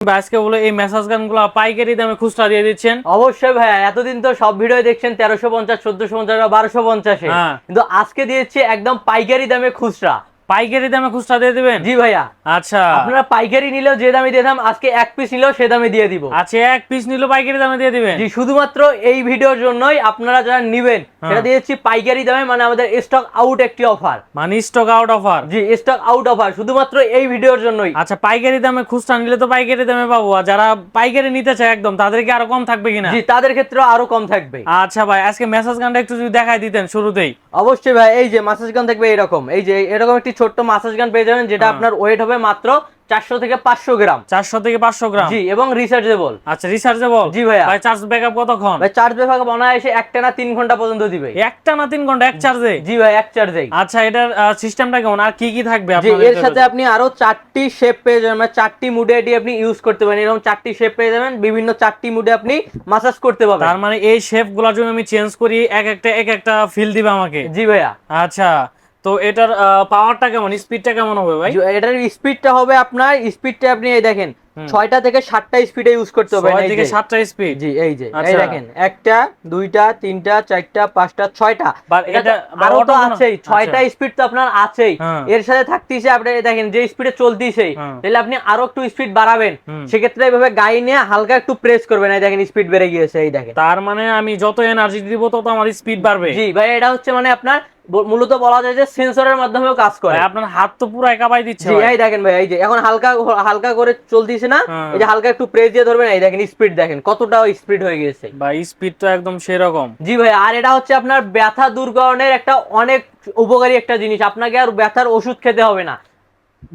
বা আজকে বলে এই মেসাজ গানগুলো পাইকারি দামে খুচরা দিয়ে দিচ্ছেন। অবশ্যই ভাইয়া এতদিন তো সব ভিডিও দেখছেন তেরোশো পঞ্চাশ চোদ্দশো পঞ্চাশ বারোশো পঞ্চাশে। হ্যাঁ। কিন্তু আজকে দিয়েছি একদম পাইকারি দামে খুচরা। পাইকারি দামে খুচরা দিয়ে দিবেন? জি ভাইয়া। আচ্ছা। আপনারা পাইকারি নিলেও যে দামে দিতাম আজকে এক পিস নিলেও সে দামে দিয়ে দিব। আচ্ছা এক পিস নিলো পাইকারি দামে দিয়ে দিবেন? জি শুধুমাত্র এই ভিডিওর জন্যই আপনারা যারা নিবেন। সেটা দিয়েছি পাইকারি দামে মানে আমাদের স্টক আউট একটি অফার মানে স্টক আউট অফার জি স্টক আউট অফার শুধুমাত্র এই ভিডিওর জন্যই। আচ্ছা পাইকারি দামে খুচরা নিলে তো পাইকারি দামে পাবো আর যারা পাইকারি নিতে চায় একদম তাদেরকে আরও কম থাকবে কিনা? জি তাদের ক্ষেত্রে আরও কম থাকবে। আচ্ছা ভাই আজকে মেসাজ গানটা একটু যদি দেখাই দিতেন শুরুতেই। অবশ্যই ভাই এই যে মাসাজ গান থাকবে এরকম এই যে এরকম একটি ছোট্ট মাসাজ গান পেয়ে যাবেন যেটা হ্যাঁ। আপনার ওয়েট হবে মাত্র চারশো থেকে পাঁচশো গ্রাম। চারশো থেকে পাঁচশো গ্রাম। জি এবং রিসার্চেবল আচ্ছা রিচার্জেবল জি ভাইয়া। ভাই চার্জ ব্যাকআপ কতক্ষণ? ভাই চার্জ বিভাগ অনায়াসে একটা না তিন ঘণ্টা পর্যন্ত দিবে। একটা না তিন ঘণ্টা এক চার্জে জি ভাই এক চার্জেই আচ্ছা এটার সিস্টেমটা কেমন? আর কি কি থাকবে এর সাথে আপনি আরও চারটি শেপ পেয়ে যাবেন। মানে চারটি মুডে এটি আপনি ইউজ করতে পারেন। এরকম চারটি শেপ পেয়ে যাবেন। বিভিন্ন চারটি মুডে আপনি মাসাজ করতে পারবেন। তার মানে এই শেপগুলা যদি আমি চেঞ্জ করি এক একটা এক একটা ফিল দিবে আমাকে? জি ভাইয়া। আচ্ছা তো এটার পাওয়ারটা কেমন স্পিডটা কেমন হবে ভাই এটার স্পিডটা হবে আপনার স্পিডটা আপনি এই দেখেন ছয়টা থেকে সাতটা স্পিডে ইউজ করতে হবে ছয় থেকে সাতটা স্পিড জি এই যে এই আচ্ছা। দেখেন একটা দুইটা তিনটা চারটা পাঁচটা ছয়টা আরও তো আছেই ছয়টা আচ্ছা। স্পিড তো আপনার আছেই হ্যাঁ। এর সাথে থাকতেছে আপনি দেখেন যে স্পিডে চলতিছে হ্যাঁ। তাহলে আপনি আরও একটু স্পিড বাড়াবেন। সেক্ষেত্রে এইভাবে গায়ে নিয়ে হালকা একটু প্রেস করবেন এই দেখেন স্পিড বেড়ে গিয়েছে এই দেখেন তার মানে আমি যত এনার্জি দিব তত আমার স্পিড বাড়বে জি ভাই এটা হচ্ছে মানে আপনার মূলত বলা যায় যে সেন্সরের মাধ্যমেও কাজ করে। আপনার হাত তো পুরো একাবাই দিচ্ছে এই দেখেন ভাই এই যে এখন হালকা হালকা করে চলতিছে না হ্যাঁ। এই যে হালকা একটু প্রেস দিয়ে ধরবেন এই দেখেন স্পিড দেখেন কতটা স্পিড হয়ে গেছে। ভাই স্পিড তো একদম সেরকম। জি ভাই আর এটা হচ্ছে আপনার ব্যথা দূরকরণের একটা অনেক উপকারী একটা জিনিস আপনাকে আর ব্যথার ওষুধ খেতে হবে না।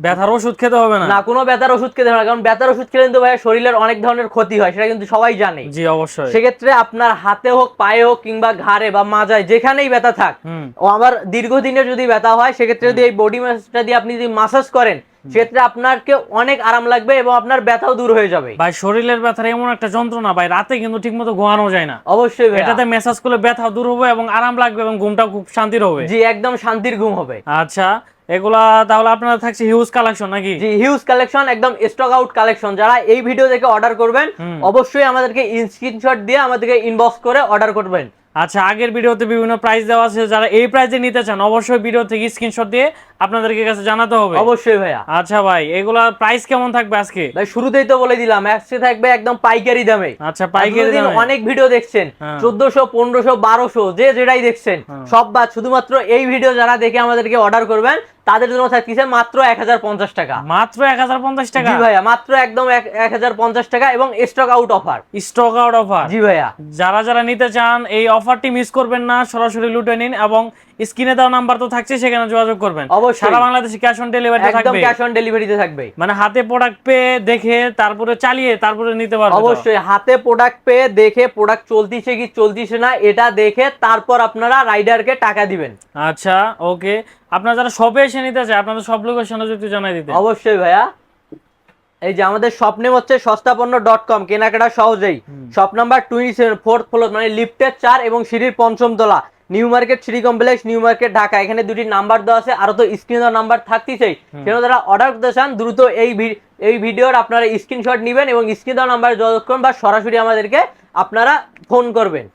ব্যথার ওষুধ খেতে হবে না। না কোনো ব্যথার ওষুধ খেতে হবে না কারণ ব্যথার ওষুধ খেলে কিন্তু ভাই শরীরের অনেক ধরনের ক্ষতি হয় সেটা কিন্তু সবাই জানে। জি অবশ্যই। সেক্ষেত্রে আপনার হাতে হোক পায়ে হোক কিংবা ঘাড়ে বা মাজায় যেখানেই ব্যথা থাক ও আবার দীর্ঘদিনের যদি ব্যথা হয় সেক্ষেত্রে যদি এই বডি ম্যাসাজটা দিয়ে আপনি যদি মাসাজ করেন সেক্ষেত্রে আপনাকে অনেক আরাম লাগবে এবং আপনার ব্যথাও দূর হয়ে যাবে। ভাই শরীরের ব্যথার এমন একটা যন্ত্রণা ভাই রাতে কিন্তু ঠিকমতো ঘুমানো যায় না। অবশ্যই। এটাতে মেসাজ করলে ব্যথা দূর হবে এবং আরাম লাগবে এবং ঘুমটা খুব শান্তির হবে। জি একদম শান্তির ঘুম হবে। আচ্ছা এগুলা তাহলে আপনার থাকছে হিউজ কালেকশন নাকি? জি হিউজ কালেকশন একদম স্টক আউট কালেকশন যারা এই ভিডিও দেখে অর্ডার করবেন অবশ্যই আমাদেরকে স্ক্রিনশট দিয়ে আমাদেরকে ইনবক্স করে অর্ডার করবেন। আচ্ছা আগের ভিডিওতে বিভিন্ন প্রাইস দেওয়া আছে যারা এই প্রাইসে নিতে চান অবশ্যই ভিডিও থেকে স্ক্রিনশট দিয়ে আপনাদেরকে কাছে জানাতে হবে। অবশ্যই ভাইয়া। আচ্ছা ভাই এগুলার প্রাইস কেমন থাকবে আজকে? ভাই শুরুতেই তো বলে দিলাম আজকে থাকবে একদম পাইকারি দামে। আচ্ছা পাইকারি দামে। অনেক ভিডিও দেখছেন হ্যাঁ। চোদ্দশো পনেরোশো বারোশো যে যেটাই দেখছেন সব বাদ শুধুমাত্র এই ভিডিও যারা দেখে আমাদেরকে অর্ডার করবেন তাদের জন্য থাকছে মাত্র এক হাজার পঞ্চাশ টাকা। মাত্র এক হাজার পঞ্চাশ টাকা? জি ভাইয়া মাত্র একদম এক হাজার পঞ্চাশ টাকা এবং stock out offer stock out offer জি ভাইয়া। যারা যারা নিতে চান এই অফারটি মিস করবেন না সরাসরি লুটে নিন এবং স্ক্রিনে দেওয়া নাম্বার তো থাকছে সেখানে যোগাযোগ করবেন। অবশ্যই। সারা বাংলাদেশে ক্যাশ অন ডেলিভারি একদম থাকবে। ক্যাশ অন ডেলিভারিতে থাকবে। মানে হাতে প্রোডাক্ট পেয়ে দেখে তারপরে চালিয়ে তারপরে নিতে পারবে তো? অবশ্যই হাতে প্রোডাক্ট পেয়ে দেখে প্রোডাক্ট চলতিছে কি চলতিছে না এটা দেখে তারপর আপনারা রাইডারকে টাকা দিবেন। আচ্ছা ওকে আপনারা যারা শপে এসে নিতে চায় আপনাদের সব লোকেশনে যদি জানাই দিতে অবশ্যই ভাইয়া। এই যে আমাদের শপ নেম হচ্ছে সস্তাপন্ন ডট কম কেনাকাটা সহজেই। Shop number twenty seven fourth floor মানে লিফটের চার এবং সিঁড়ির পঞ্চম তলা। New market city complex new market Dhaka. এখানে দুটি নাম্বার দেওয়া আছে আরও তো স্ক্রিন নাম্বার থাকতেছেই সেজন্য যারা অর্ডার করতে চান দ্রুত এই এই ভিডিওর আপনারা স্ক্রিনশট নেবেন এবং স্ক্রিন দেওয়া নাম্বার যোগাযোগ করুন বা সরাসরি আমাদেরকে আপনারা ফোন করবেন।